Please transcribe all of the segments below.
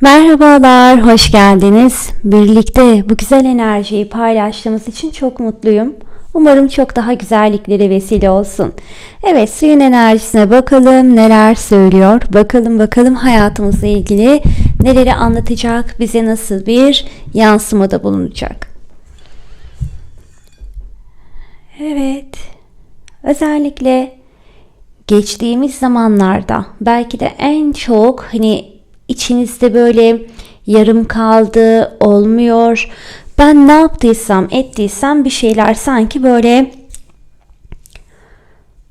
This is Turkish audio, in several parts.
Merhabalar, hoş geldiniz. Birlikte bu güzel enerjiyi paylaştığımız için çok mutluyum. Umarım çok daha güzelliklere vesile olsun. Evet, suyun enerjisine bakalım neler söylüyor. Bakalım bakalım hayatımızla ilgili neleri anlatacak, bize nasıl bir yansımada bulunacak. Evet. Özellikle geçtiğimiz zamanlarda belki de en çok hani içinizde böyle yarım kaldı, olmuyor. Ben ne yaptıysam, ettiysem bir şeyler sanki böyle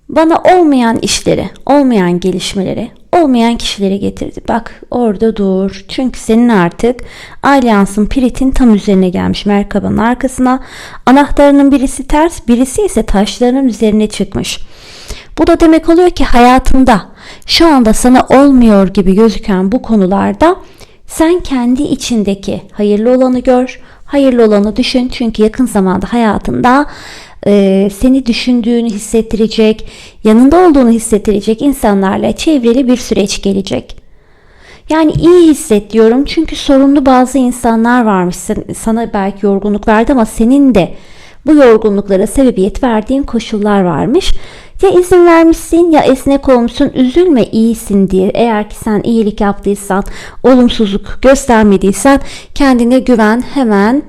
bana olmayan işleri, olmayan gelişmeleri, olmayan kişileri getirdi. Bak orada dur. Çünkü senin artık alyansın piritin tam üzerine gelmiş merkabanın arkasına. Anahtarının birisi ters, birisi ise taşlarının üzerine çıkmış. Bu da demek oluyor ki hayatında şu anda sana olmuyor gibi gözüken bu konularda sen kendi içindeki hayırlı olanı gör, hayırlı olanı düşün. Çünkü yakın zamanda hayatında e, seni düşündüğünü hissettirecek, yanında olduğunu hissettirecek insanlarla çevreli bir süreç gelecek. Yani iyi hisset diyorum çünkü sorumlu bazı insanlar varmış. Sana belki yorgunluk verdi ama senin de bu yorgunluklara sebebiyet verdiğin koşullar varmış. Ya izin vermişsin ya esnek olmuşsun üzülme iyisin diye. Eğer ki sen iyilik yaptıysan, olumsuzluk göstermediysen kendine güven hemen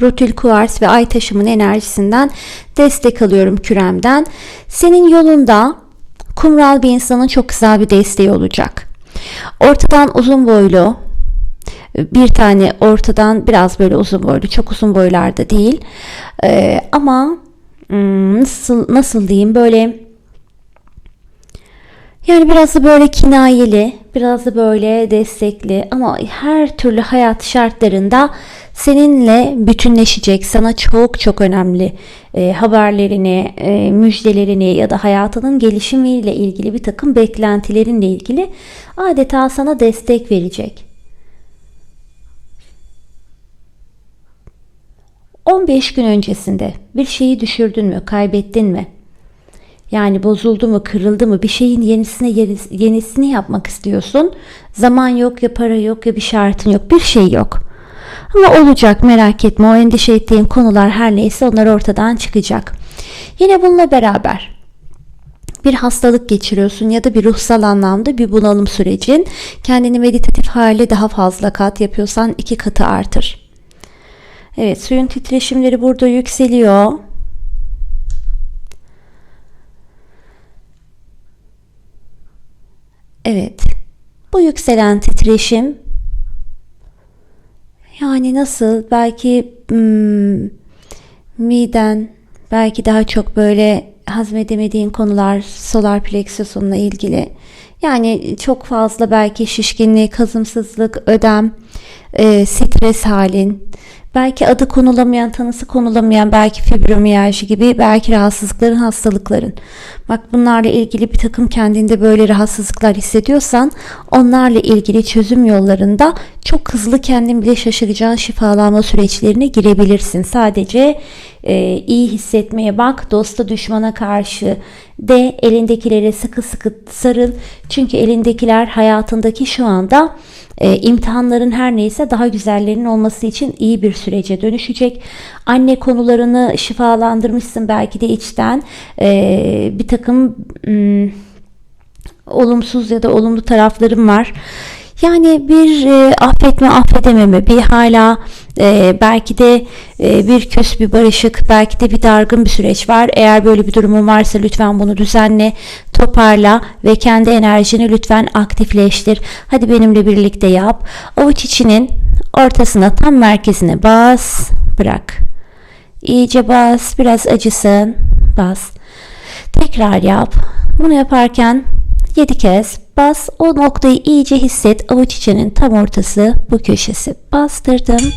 Rotil kuvars ve ay taşımın enerjisinden destek alıyorum küremden. Senin yolunda kumral bir insanın çok güzel bir desteği olacak. Ortadan uzun boylu, bir tane ortadan biraz böyle uzun boylu, çok uzun boylarda değil. Ee, ama hmm, nasıl nasıl diyeyim böyle yani biraz da böyle kinayeli, biraz da böyle destekli ama her türlü hayat şartlarında seninle bütünleşecek, sana çok çok önemli e, haberlerini, e, müjdelerini ya da hayatının gelişimiyle ilgili bir takım beklentilerinle ilgili adeta sana destek verecek. 15 gün öncesinde bir şeyi düşürdün mü, kaybettin mi? Yani bozuldu mu, kırıldı mı, bir şeyin yenisine yenisini yapmak istiyorsun. Zaman yok ya para yok ya bir şartın yok, bir şey yok. Ama olacak merak etme o endişe ettiğin konular her neyse onlar ortadan çıkacak. Yine bununla beraber bir hastalık geçiriyorsun ya da bir ruhsal anlamda bir bunalım sürecin kendini meditatif hale daha fazla kat yapıyorsan iki katı artır. Evet suyun titreşimleri burada yükseliyor. Evet. Bu yükselen titreşim yani nasıl belki hmm, miden belki daha çok böyle hazmedemediğin konular solar plexusunla ilgili. Yani çok fazla belki şişkinlik, kazımsızlık, ödem, e, stres halin, belki adı konulamayan, tanısı konulamayan belki fibromiyalji gibi belki rahatsızlıkların, hastalıkların. Bak bunlarla ilgili bir takım kendinde böyle rahatsızlıklar hissediyorsan onlarla ilgili çözüm yollarında çok hızlı kendin bile şaşıracağın şifalanma süreçlerine girebilirsin. Sadece e, iyi hissetmeye bak, dosta düşmana karşı de elindekilere sıkı sıkı sarıl. Çünkü elindekiler hayatındaki şu anda e, imtihanların her neyse daha güzellerinin olması için iyi bir sürece dönüşecek. Anne konularını şifalandırmışsın belki de içten e, bir takım m, olumsuz ya da olumlu taraflarım var. Yani bir e, affetme affedememe bir hala e, belki de e, bir kös bir barışık belki de bir dargın bir süreç var. Eğer böyle bir durumun varsa lütfen bunu düzenle toparla ve kendi enerjini lütfen aktifleştir. Hadi benimle birlikte yap. Avuç içinin ortasına tam merkezine bas bırak. İyice bas biraz acısın bas. Tekrar yap. Bunu yaparken 7 kez bas. O noktayı iyice hisset. Avuç içinin tam ortası bu köşesi. Bastırdım.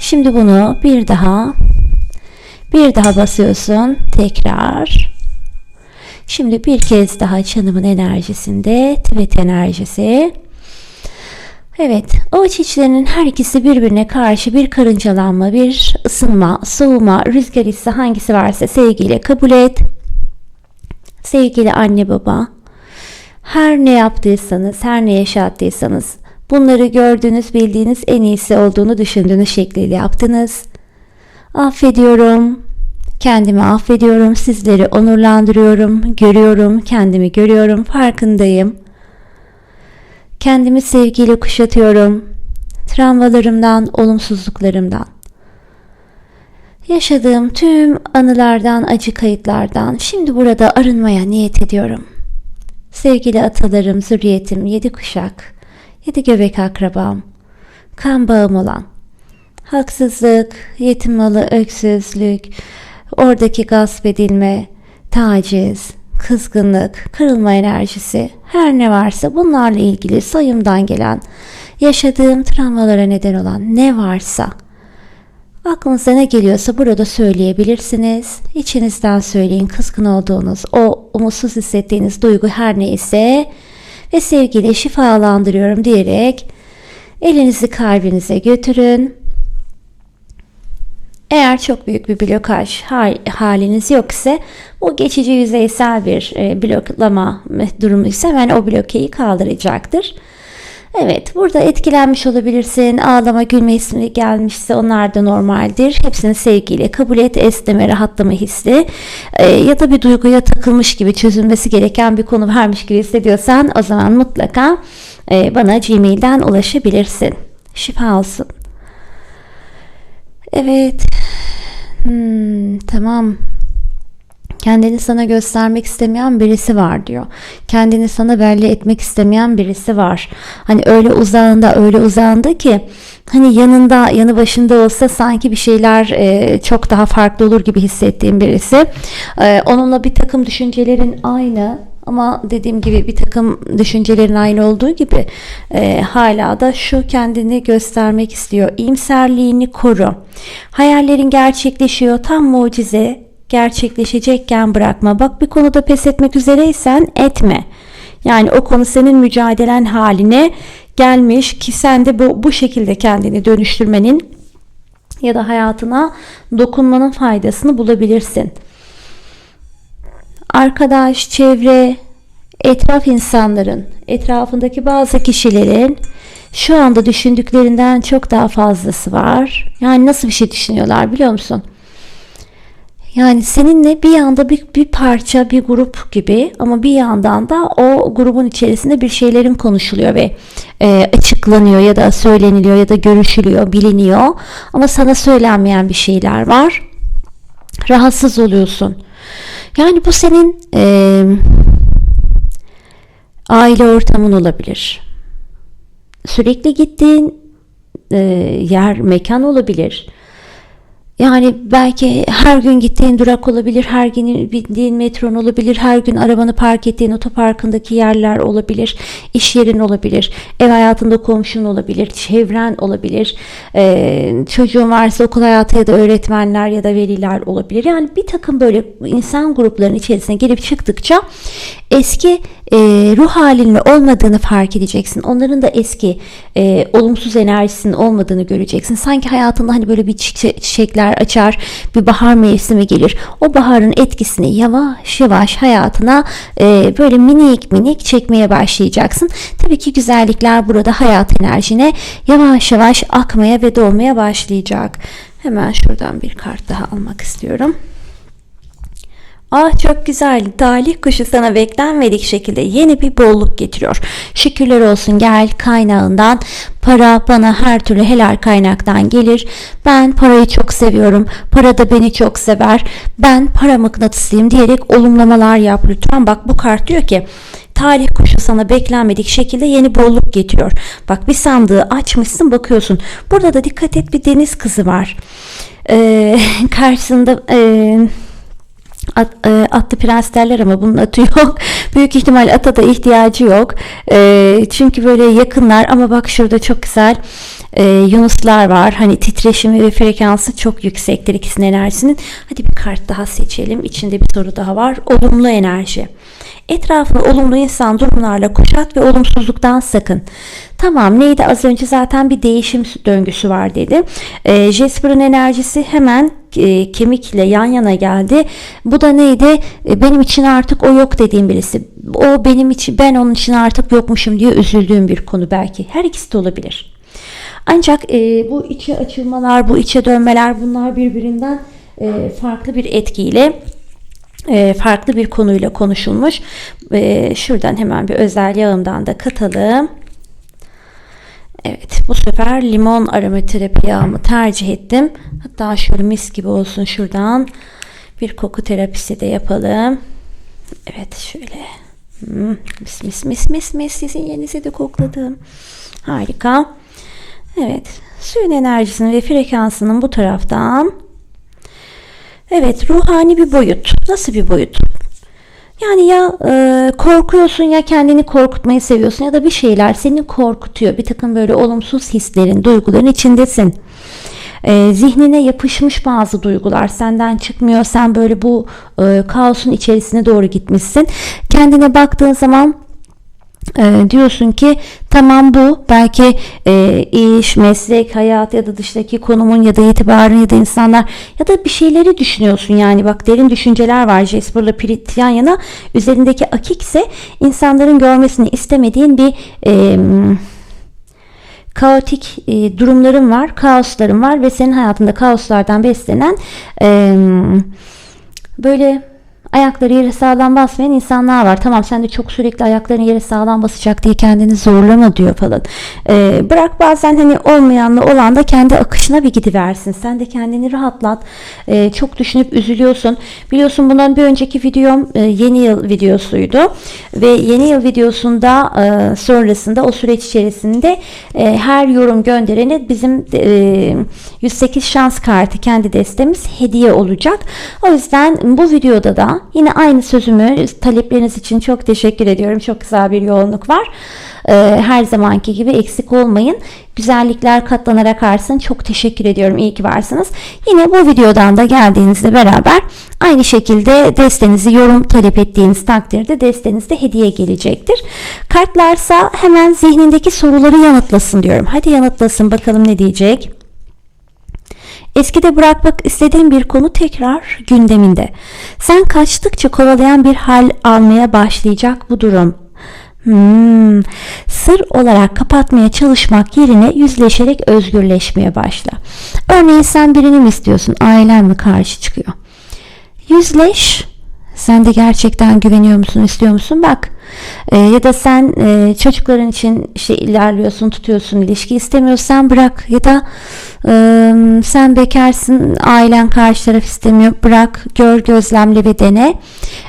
Şimdi bunu bir daha bir daha basıyorsun. Tekrar. Şimdi bir kez daha çanımın enerjisinde Tibet enerjisi. Evet, avuç içlerinin her ikisi birbirine karşı bir karıncalanma, bir ısınma, soğuma, rüzgar hissi hangisi varsa sevgiyle kabul et. Sevgili anne baba, her ne yaptıysanız, her ne yaşattıysanız Bunları gördüğünüz, bildiğiniz en iyisi olduğunu düşündüğünüz şekliyle yaptınız. Affediyorum. Kendimi affediyorum. Sizleri onurlandırıyorum. Görüyorum. Kendimi görüyorum. Farkındayım. Kendimi sevgiyle kuşatıyorum. Travmalarımdan, olumsuzluklarımdan. Yaşadığım tüm anılardan, acı kayıtlardan şimdi burada arınmaya niyet ediyorum. Sevgili atalarım, zürriyetim, yedi kuşak, yedi göbek akrabam, kan bağım olan, haksızlık, yetim malı, öksüzlük, oradaki gasp edilme, taciz, kızgınlık, kırılma enerjisi, her ne varsa bunlarla ilgili sayımdan gelen, yaşadığım travmalara neden olan ne varsa, aklınıza ne geliyorsa burada söyleyebilirsiniz. İçinizden söyleyin kızgın olduğunuz, o umutsuz hissettiğiniz duygu her neyse ve sevgiyle şifalandırıyorum diyerek elinizi kalbinize götürün. Eğer çok büyük bir blokaj haliniz yok ise bu geçici yüzeysel bir e, bloklama durumu ise hemen o blokeyi kaldıracaktır. Evet burada etkilenmiş olabilirsin. Ağlama gülme ismi gelmişse onlar da normaldir. Hepsini sevgiyle kabul et. Esneme rahatlama hissi e, ya da bir duyguya takılmış gibi çözülmesi gereken bir konu varmış gibi hissediyorsan o zaman mutlaka e, bana Gmail'den ulaşabilirsin. Şifa olsun. Evet. Hmm, tamam. Kendini sana göstermek istemeyen birisi var diyor. Kendini sana belli etmek istemeyen birisi var. Hani öyle uzağında öyle uzağında ki hani yanında yanı başında olsa sanki bir şeyler e, çok daha farklı olur gibi hissettiğim birisi. E, onunla bir takım düşüncelerin aynı ama dediğim gibi bir takım düşüncelerin aynı olduğu gibi e, hala da şu kendini göstermek istiyor. İyimserliğini koru. Hayallerin gerçekleşiyor. Tam mucize gerçekleşecekken bırakma. Bak bir konuda pes etmek üzereysen etme. Yani o konu senin mücadelen haline gelmiş ki sen de bu, bu şekilde kendini dönüştürmenin ya da hayatına dokunmanın faydasını bulabilirsin. Arkadaş, çevre, etraf insanların, etrafındaki bazı kişilerin şu anda düşündüklerinden çok daha fazlası var. Yani nasıl bir şey düşünüyorlar biliyor musun? Yani seninle bir yanda bir, bir parça bir grup gibi ama bir yandan da o grubun içerisinde bir şeylerin konuşuluyor ve e, açıklanıyor ya da söyleniliyor ya da görüşülüyor, biliniyor. Ama sana söylenmeyen bir şeyler var. Rahatsız oluyorsun. Yani bu senin e, aile ortamın olabilir. Sürekli gittiğin e, yer, mekan olabilir yani belki her gün gittiğin durak olabilir, her gün bindiğin metron olabilir, her gün arabanı park ettiğin otoparkındaki yerler olabilir, iş yerin olabilir, ev hayatında komşun olabilir, çevren olabilir, ee, çocuğun varsa okul hayatı ya da öğretmenler ya da veliler olabilir. Yani bir takım böyle insan gruplarının içerisine girip çıktıkça eski e, ruh halinin olmadığını fark edeceksin. Onların da eski e, olumsuz enerjisinin olmadığını göreceksin. Sanki hayatında hani böyle bir çiçekler açar, bir bahar mevsimi gelir. O baharın etkisini yavaş yavaş hayatına e, böyle minik minik çekmeye başlayacaksın. Tabii ki güzellikler burada hayat enerjine yavaş yavaş akmaya ve doğmaya başlayacak. Hemen şuradan bir kart daha almak istiyorum. Ah çok güzel. Talih kuşu sana beklenmedik şekilde yeni bir bolluk getiriyor. Şükürler olsun gel kaynağından. Para bana her türlü helal kaynaktan gelir. Ben parayı çok seviyorum. Para da beni çok sever. Ben para mıknatıslıyım diyerek olumlamalar yap lütfen. Bak bu kart diyor ki talih kuşu sana beklenmedik şekilde yeni bolluk getiriyor. Bak bir sandığı açmışsın bakıyorsun. Burada da dikkat et bir deniz kızı var. Ee, karşısında... Ee, At, e, atlı prens derler ama bunun atı yok. Büyük ihtimal ata da ihtiyacı yok. E, çünkü böyle yakınlar ama bak şurada çok güzel e, Yunuslar var. Hani titreşimi ve frekansı çok yüksektir ikisinin enerjisinin. Hadi bir kart daha seçelim. İçinde bir soru daha var. Olumlu enerji. Etrafını olumlu insan durumlarla kuşat ve olumsuzluktan sakın. Tamam neydi az önce zaten bir değişim döngüsü var dedi. E, Jasper'ın enerjisi hemen e, kemikle yan yana geldi. Bu da neydi? E, benim için artık o yok dediğim birisi. O benim için ben onun için artık yokmuşum diye üzüldüğüm bir konu belki. Her ikisi de olabilir. Ancak e, bu içe açılmalar, bu içe dönmeler bunlar birbirinden e, farklı bir etkiyle e, farklı bir konuyla konuşulmuş. E, şuradan hemen bir özel yağımdan da katalım. Evet bu sefer limon aromaterapi yağımı tercih ettim. Hatta şöyle mis gibi olsun şuradan bir koku terapisi de yapalım. Evet şöyle hmm, mis mis mis mis mis sizin yerinize de kokladım. Harika. Evet suyun enerjisinin ve frekansının bu taraftan Evet ruhani bir boyut. Nasıl bir boyut? Yani ya e, korkuyorsun ya kendini korkutmayı seviyorsun ya da bir şeyler seni korkutuyor. Bir takım böyle olumsuz hislerin, duyguların içindesin. E, zihnine yapışmış bazı duygular senden çıkmıyor. Sen böyle bu e, kaosun içerisine doğru gitmişsin. Kendine baktığın zaman e, diyorsun ki tamam bu belki e, iş, meslek, hayat ya da dıştaki konumun ya da itibarın ya da insanlar ya da bir şeyleri düşünüyorsun. Yani bak derin düşünceler var Jasper'la Pirit yan yana. Üzerindeki akik ise insanların görmesini istemediğin bir e, kaotik e, durumların var, kaosların var ve senin hayatında kaoslardan beslenen e, böyle ayakları yere sağlam basmayan insanlar var. Tamam sen de çok sürekli ayakların yere sağlam basacak diye kendini zorlama diyor falan. Ee, bırak bazen hani olmayanla olan da kendi akışına bir gidiversin. Sen de kendini rahatlat. Ee, çok düşünüp üzülüyorsun. Biliyorsun bundan bir önceki videom e, yeni yıl videosuydu. Ve yeni yıl videosunda e, sonrasında o süreç içerisinde e, her yorum gönderene bizim e, 108 şans kartı kendi destemiz hediye olacak. O yüzden bu videoda da yine aynı sözümü talepleriniz için çok teşekkür ediyorum. Çok güzel bir yoğunluk var. Ee, her zamanki gibi eksik olmayın. Güzellikler katlanarak artsın. Çok teşekkür ediyorum. İyi ki varsınız. Yine bu videodan da geldiğinizle beraber aynı şekilde destenizi yorum talep ettiğiniz takdirde destenizde hediye gelecektir. Kartlarsa hemen zihnindeki soruları yanıtlasın diyorum. Hadi yanıtlasın bakalım ne diyecek. Eskide bırakmak istediğin bir konu tekrar gündeminde. Sen kaçtıkça kovalayan bir hal almaya başlayacak bu durum. Hmm, sır olarak kapatmaya çalışmak yerine yüzleşerek özgürleşmeye başla. Örneğin sen birini mi istiyorsun, ailen mi karşı çıkıyor? Yüzleş, sen de gerçekten güveniyor musun, istiyor musun? Bak. E, ya da sen e, çocukların için işte ilerliyorsun, tutuyorsun, ilişki istemiyorsan bırak. Ya da e, sen bekarsın, ailen karşı taraf istemiyor. Bırak, gör, gözlemle ve dene.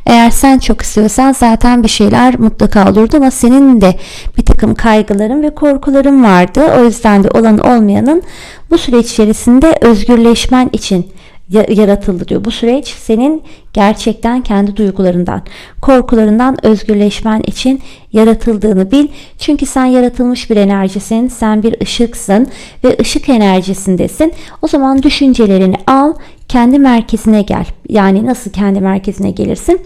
Eğer sen çok istiyorsan zaten bir şeyler mutlaka olurdu ama senin de bir takım kaygıların ve korkuların vardı. O yüzden de olan olmayanın bu süreç içerisinde özgürleşmen için yaratıldı diyor. Bu süreç senin gerçekten kendi duygularından, korkularından özgürleşmen için yaratıldığını bil. Çünkü sen yaratılmış bir enerjisin, sen bir ışıksın ve ışık enerjisindesin. O zaman düşüncelerini al, kendi merkezine gel. Yani nasıl kendi merkezine gelirsin?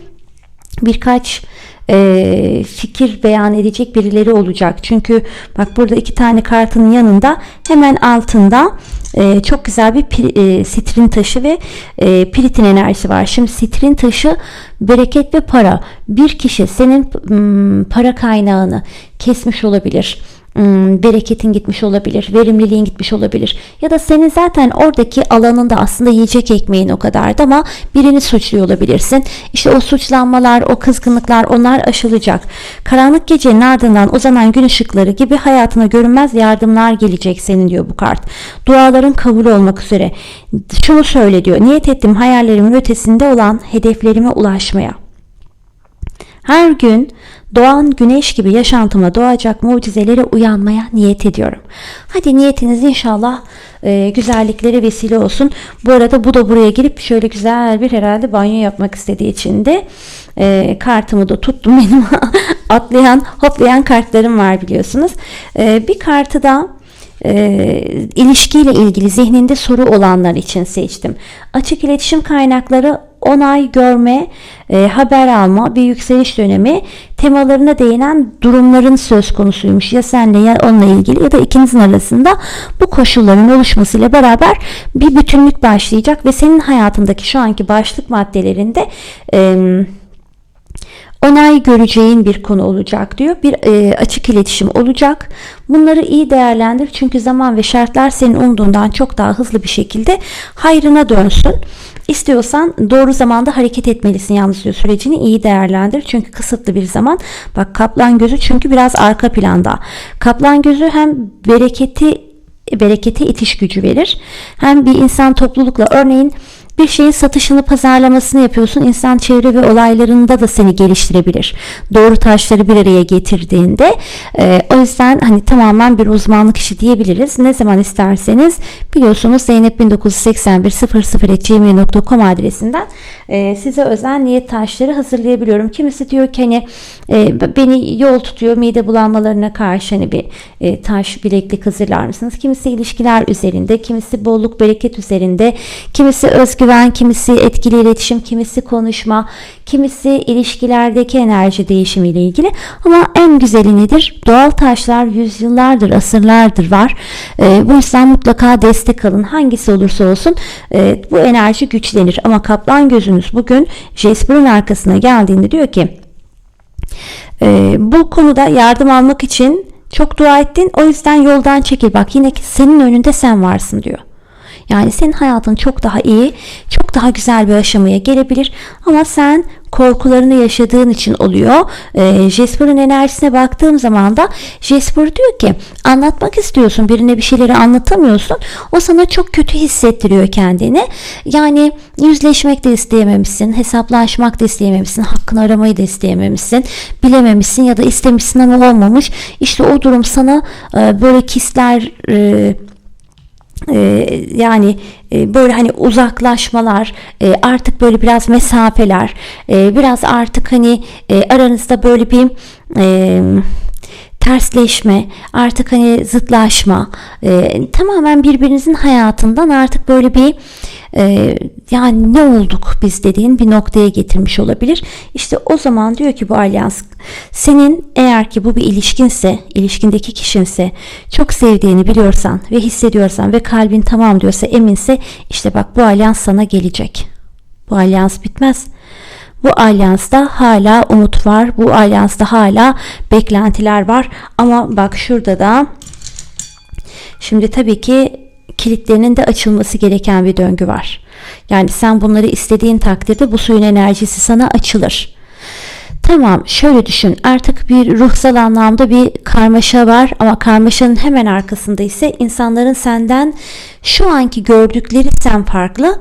Birkaç e, fikir beyan edecek birileri olacak. Çünkü bak burada iki tane kartın yanında hemen altında e, çok güzel bir pir, e, sitrin taşı ve e, piritin enerjisi var. Şimdi sitrin taşı bereket ve para. Bir kişi senin m, para kaynağını kesmiş olabilir Hmm, bereketin gitmiş olabilir, verimliliğin gitmiş olabilir. Ya da senin zaten oradaki alanında aslında yiyecek ekmeğin o kadardı ama birini suçluyor olabilirsin. İşte o suçlanmalar, o kızgınlıklar onlar aşılacak. Karanlık gecenin ardından uzanan gün ışıkları gibi hayatına görünmez yardımlar gelecek senin diyor bu kart. Duaların kabul olmak üzere. Şunu söyle diyor. Niyet ettim hayallerimin ötesinde olan hedeflerime ulaşmaya. Her gün doğan güneş gibi yaşantıma doğacak mucizelere uyanmaya niyet ediyorum. Hadi niyetiniz inşallah e, güzelliklere vesile olsun. Bu arada bu da buraya girip şöyle güzel bir herhalde banyo yapmak istediği için de e, kartımı da tuttum. Benim atlayan hoplayan kartlarım var biliyorsunuz. E, bir kartı da e, ilişkiyle ilgili zihninde soru olanlar için seçtim. Açık iletişim kaynakları onay görme, e, haber alma, bir yükseliş dönemi temalarına değinen durumların söz konusuymuş. Ya senle ya onunla ilgili ya da ikinizin arasında bu koşulların oluşmasıyla beraber bir bütünlük başlayacak ve senin hayatındaki şu anki başlık maddelerinde e, onay göreceğin bir konu olacak diyor. Bir e, açık iletişim olacak. Bunları iyi değerlendir çünkü zaman ve şartlar senin umduğundan çok daha hızlı bir şekilde hayrına dönsün. İstiyorsan doğru zamanda hareket etmelisin yalnız diyor sürecini iyi değerlendir. Çünkü kısıtlı bir zaman. Bak kaplan gözü çünkü biraz arka planda. Kaplan gözü hem bereketi berekete itiş gücü verir. Hem bir insan toplulukla örneğin bir şeyin satışını pazarlamasını yapıyorsun. İnsan çevre ve olaylarında da seni geliştirebilir. Doğru taşları bir araya getirdiğinde e, o yüzden hani tamamen bir uzmanlık işi diyebiliriz. Ne zaman isterseniz biliyorsunuz Zeynep 1981 gmail.com adresinden e, size özel niyet taşları hazırlayabiliyorum. Kimisi diyor ki hani e, beni yol tutuyor mide bulanmalarına karşı hani bir e, taş bileklik hazırlar mısınız? Kimisi ilişkiler üzerinde, kimisi bolluk bereket üzerinde, kimisi özgüven, kimisi etkili iletişim, kimisi konuşma, kimisi ilişkilerdeki enerji değişimiyle ilgili. Ama en güzeli nedir? Doğal taşlar yüzyıllardır, asırlardır var. E, bu yüzden mutlaka destek alın. Hangisi olursa olsun e, bu enerji güçlenir. Ama kaplan gözünüz bugün Jasper'ın arkasına geldiğinde diyor ki e, bu konuda yardım almak için çok dua ettin. O yüzden yoldan çekil. Bak yine senin önünde sen varsın diyor. Yani senin hayatın çok daha iyi, çok daha güzel bir aşamaya gelebilir. Ama sen korkularını yaşadığın için oluyor. E, Jasper'ın enerjisine baktığım zaman da Jasper diyor ki anlatmak istiyorsun birine bir şeyleri anlatamıyorsun. O sana çok kötü hissettiriyor kendini. Yani yüzleşmek de isteyememişsin, hesaplaşmak da isteyememişsin, hakkını aramayı da isteyememişsin, bilememişsin ya da istemişsin ama olmamış. İşte o durum sana e, böyle kisler e, ee, yani e, böyle hani uzaklaşmalar e, artık böyle biraz mesafeler e, biraz artık hani aranızda böyle bir tersleşme, artık hani zıtlaşma, e, tamamen birbirinizin hayatından artık böyle bir e, yani ne olduk biz dediğin bir noktaya getirmiş olabilir. İşte o zaman diyor ki bu alyans senin eğer ki bu bir ilişkinse, ilişkindeki kişinse, çok sevdiğini biliyorsan ve hissediyorsan ve kalbin tamam diyorsa, eminse işte bak bu alyans sana gelecek. Bu alyans bitmez. Bu alyansta hala umut var. Bu alyansta hala beklentiler var. Ama bak şurada da şimdi tabii ki kilitlerinin de açılması gereken bir döngü var. Yani sen bunları istediğin takdirde bu suyun enerjisi sana açılır. Tamam şöyle düşün artık bir ruhsal anlamda bir karmaşa var ama karmaşanın hemen arkasında ise insanların senden şu anki gördükleri sen farklı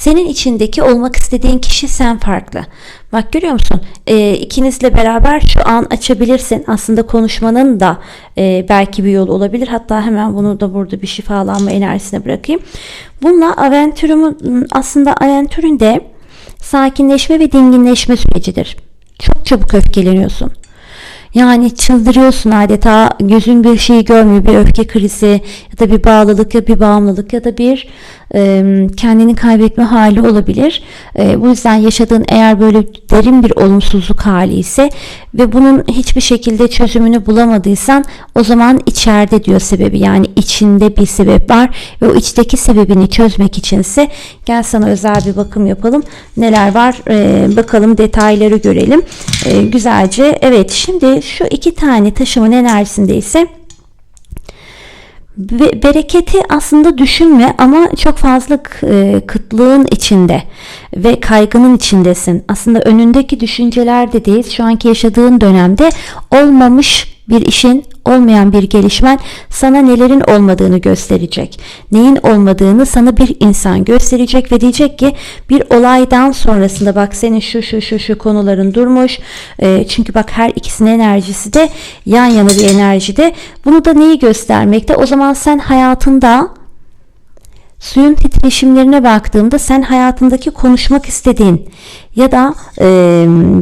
senin içindeki olmak istediğin kişi sen farklı. Bak görüyor musun? E, ikinizle beraber şu an açabilirsin. Aslında konuşmanın da e, belki bir yol olabilir. Hatta hemen bunu da burada bir şifalanma enerjisine bırakayım. Bununla aventürümün aslında aventürün de sakinleşme ve dinginleşme sürecidir. Çok çabuk öfkeleniyorsun. Yani çıldırıyorsun adeta gözün bir şeyi görmüyor bir öfke krizi ya da bir bağlılık ya bir bağımlılık ya da bir e, kendini kaybetme hali olabilir. E, bu yüzden yaşadığın eğer böyle derin bir olumsuzluk hali ise ve bunun hiçbir şekilde çözümünü bulamadıysan o zaman içeride diyor sebebi yani içinde bir sebep var ve o içteki sebebini çözmek içinse gel sana özel bir bakım yapalım. Neler var e, bakalım detayları görelim. E, güzelce evet şimdi şu iki tane taşımın enerjisinde ise bereketi aslında düşünme ama çok fazla e, kıtlığın içinde ve kaygının içindesin. Aslında önündeki düşünceler de değil şu anki yaşadığın dönemde olmamış bir işin olmayan bir gelişmen sana nelerin olmadığını gösterecek. Neyin olmadığını sana bir insan gösterecek ve diyecek ki bir olaydan sonrasında bak senin şu şu şu şu konuların durmuş. E, çünkü bak her ikisinin enerjisi de yan yana bir enerjide. Bunu da neyi göstermekte? O zaman sen hayatında suyun titreşimlerine baktığımda sen hayatındaki konuşmak istediğin ya da e,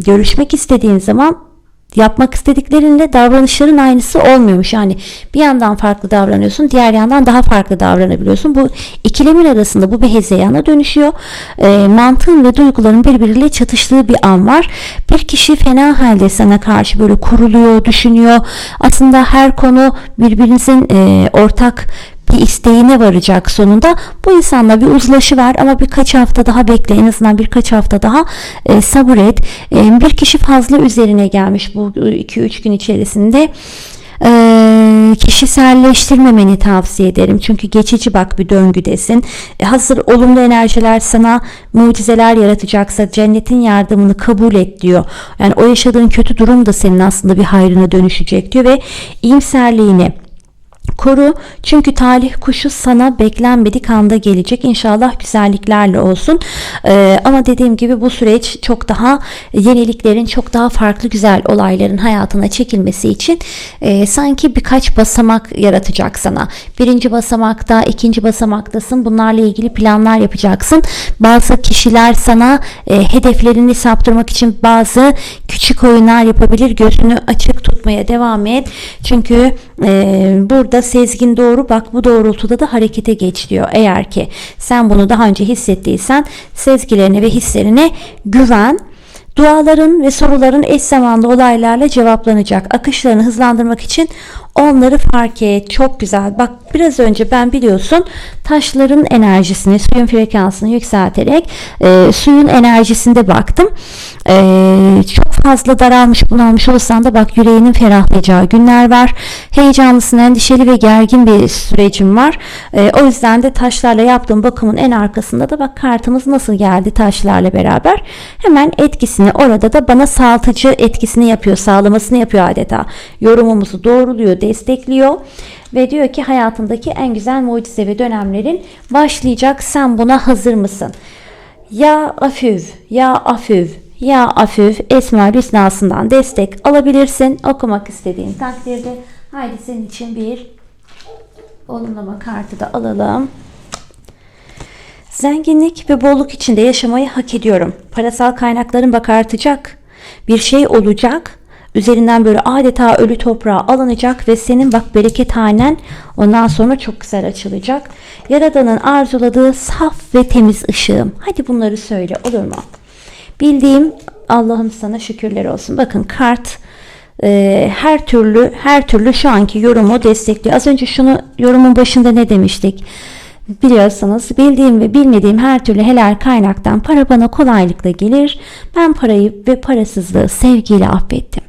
görüşmek istediğin zaman yapmak istediklerinle davranışların aynısı olmuyormuş. Yani bir yandan farklı davranıyorsun, diğer yandan daha farklı davranabiliyorsun. Bu ikilemin arasında bu bir hezeyana dönüşüyor. E, mantığın ve duyguların birbiriyle çatıştığı bir an var. Bir kişi fena halde sana karşı böyle kuruluyor, düşünüyor. Aslında her konu birbirinizin e, ortak bir isteğine varacak sonunda. Bu insanla bir uzlaşı var ama birkaç hafta daha bekle. En azından birkaç hafta daha e, sabır et. E, bir kişi fazla üzerine gelmiş bu 2-3 gün içerisinde. E, kişiselleştirmemeni tavsiye ederim. Çünkü geçici bak bir döngüdesin. E, hazır olumlu enerjiler sana mucizeler yaratacaksa cennetin yardımını kabul et diyor. Yani o yaşadığın kötü durum da senin aslında bir hayrına dönüşecek diyor ve iyimserliğini koru. Çünkü talih kuşu sana beklenmedik anda gelecek. İnşallah güzelliklerle olsun. Ee, ama dediğim gibi bu süreç çok daha yeniliklerin, çok daha farklı güzel olayların hayatına çekilmesi için e, sanki birkaç basamak yaratacak sana. Birinci basamakta, ikinci basamaktasın. Bunlarla ilgili planlar yapacaksın. Bazı kişiler sana e, hedeflerini saptırmak için bazı küçük oyunlar yapabilir. Gözünü açık tutmaya devam et. Çünkü e, burada sezgin doğru bak bu doğrultuda da harekete geç diyor. Eğer ki sen bunu daha önce hissettiysen sezgilerine ve hislerine güven. Duaların ve soruların eş zamanlı olaylarla cevaplanacak. Akışlarını hızlandırmak için onları fark et. Çok güzel. Bak biraz önce ben biliyorsun taşların enerjisini, suyun frekansını yükselterek e, suyun enerjisinde baktım. E, çok fazla daralmış bunalmış olsan da bak yüreğinin ferahlayacağı günler var. Heyecanlısın, endişeli ve gergin bir sürecim var. E, o yüzden de taşlarla yaptığım bakımın en arkasında da bak kartımız nasıl geldi taşlarla beraber. Hemen etkisini orada da bana sağaltıcı etkisini yapıyor, sağlamasını yapıyor adeta. Yorumumuzu doğruluyor, destekliyor ve diyor ki hayatındaki en güzel mucizevi dönemlerin başlayacak. Sen buna hazır mısın? Ya afüv, ya afüv, ya afüv Esma Hüsna'sından destek alabilirsin. Okumak istediğin takdirde. Haydi senin için bir olumlama kartı da alalım. Zenginlik ve bolluk içinde yaşamayı hak ediyorum. Parasal kaynakların bak artacak. Bir şey olacak. Üzerinden böyle adeta ölü toprağa alınacak ve senin bak bereket hanen ondan sonra çok güzel açılacak. Yaradanın arzuladığı saf ve temiz ışığım. Hadi bunları söyle olur mu? Bildiğim Allah'ım sana şükürler olsun. Bakın kart e, her türlü her türlü şu anki yorumu destekliyor. Az önce şunu yorumun başında ne demiştik? Biliyorsanız bildiğim ve bilmediğim her türlü helal kaynaktan para bana kolaylıkla gelir. Ben parayı ve parasızlığı sevgiyle affettim.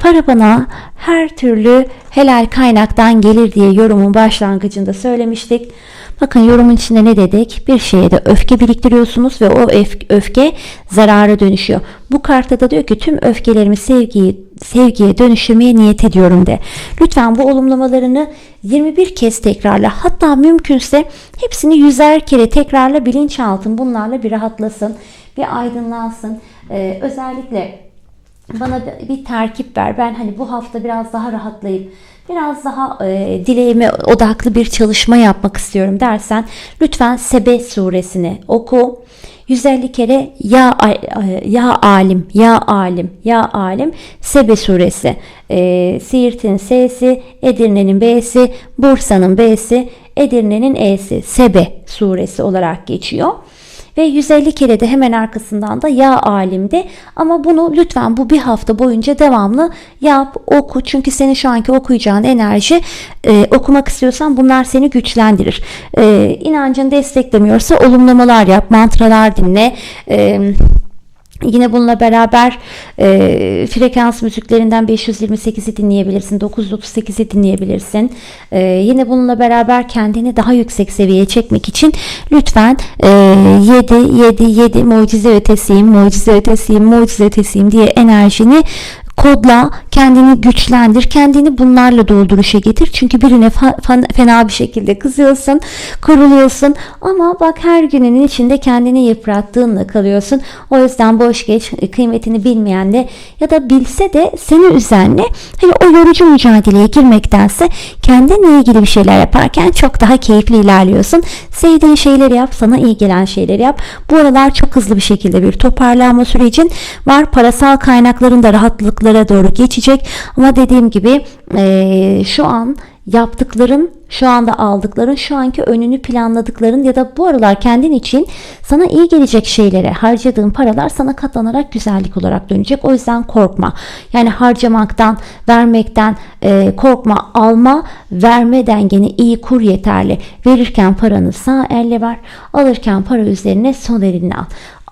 Para bana her türlü helal kaynaktan gelir diye yorumun başlangıcında söylemiştik. Bakın yorumun içinde ne dedik? Bir şeye de öfke biriktiriyorsunuz ve o öfke zarara dönüşüyor. Bu kartta da diyor ki tüm öfkelerimi sevgiyi, sevgiye dönüştürmeye niyet ediyorum de. Lütfen bu olumlamalarını 21 kez tekrarla. Hatta mümkünse hepsini yüzer kere tekrarla bilinçaltın bunlarla bir rahatlasın, bir aydınlansın. Ee, özellikle bana bir terkip ver. Ben hani bu hafta biraz daha rahatlayıp biraz daha e, dileğime odaklı bir çalışma yapmak istiyorum dersen lütfen Sebe suresini oku. 150 kere ya ya alim ya alim ya alim Sebe suresi e, Siirt'in S'si Edirne'nin B'si Bursa'nın B'si Edirne'nin E'si Sebe suresi olarak geçiyor ve 150 kere de hemen arkasından da ya alimde ama bunu lütfen bu bir hafta boyunca devamlı yap oku. Çünkü senin şu anki okuyacağın enerji e, okumak istiyorsan bunlar seni güçlendirir. E, inancın desteklemiyorsa olumlamalar yap mantralar dinle. E, Yine bununla beraber e, frekans müziklerinden 528'i dinleyebilirsin, 938'i dinleyebilirsin. E, yine bununla beraber kendini daha yüksek seviyeye çekmek için lütfen e, 7, 7, 7 mucize ötesiyim, mucize ötesiyim, mucize ötesiyim diye enerjini kodla kendini güçlendir. Kendini bunlarla dolduruşa getir. Çünkü birine fena bir şekilde kızıyorsun, kuruluyorsun ama bak her günün içinde kendini yıprattığınla kalıyorsun. O yüzden boş geç kıymetini bilmeyenle ya da bilse de seni üzenle hani o yorucu mücadeleye girmektense kendinle ilgili bir şeyler yaparken çok daha keyifli ilerliyorsun. Sevdiğin şeyleri yap, sana iyi gelen şeyleri yap. Bu aralar çok hızlı bir şekilde bir toparlanma sürecin var. Parasal kaynakların da rahatlıkları paralara doğru geçecek. Ama dediğim gibi eee, şu an yaptıkların, şu anda aldıkların, şu anki önünü planladıkların ya da bu aralar kendin için sana iyi gelecek şeylere harcadığın paralar sana katlanarak güzellik olarak dönecek. O yüzden korkma. Yani harcamaktan, vermekten e, korkma. Alma, verme dengeni iyi kur yeterli. Verirken paranı sağ elle ver. Alırken para üzerine sol elinle al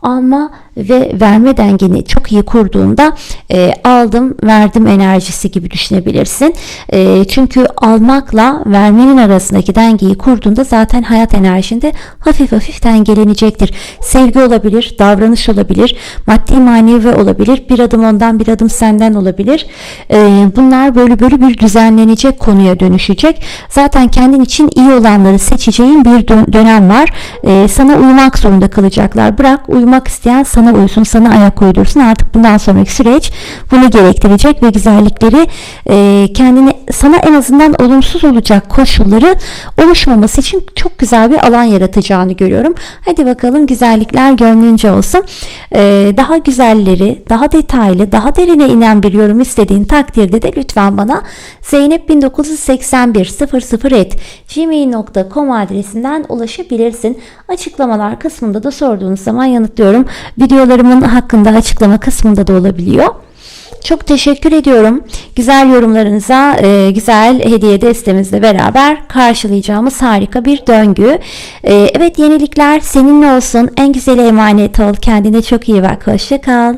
alma ve verme dengeni çok iyi kurduğunda e, aldım verdim enerjisi gibi düşünebilirsin. E, çünkü almakla vermenin arasındaki dengeyi kurduğunda zaten hayat enerjinde hafif hafif dengelenecektir. Sevgi olabilir, davranış olabilir, maddi manevi olabilir, bir adım ondan bir adım senden olabilir. E, bunlar böyle böyle bir düzenlenecek konuya dönüşecek. Zaten kendin için iyi olanları seçeceğin bir dön- dönem var. E, sana uymak zorunda kalacaklar. Bırak uymak isteyen sana uysun, sana ayak uydursun. Artık bundan sonraki süreç bunu gerektirecek ve güzellikleri e, kendine sana en azından olumsuz olacak koşulları oluşmaması için çok güzel bir alan yaratacağını görüyorum. Hadi bakalım güzellikler gönlünce olsun. E, daha güzelleri, daha detaylı, daha derine inen bir yorum istediğin takdirde de lütfen bana Zeynep 1981 00 et gmail.com adresinden ulaşabilirsin. Açıklamalar kısmında da sorduğunuz zaman yanıtlıyorum. Videolarımın hakkında açıklama kısmında da olabiliyor. Çok teşekkür ediyorum. Güzel yorumlarınıza, e, güzel hediye destemizle beraber karşılayacağımız harika bir döngü. E, evet yenilikler seninle olsun. En güzeli emanet ol. Kendine çok iyi bak. Hoşça kal.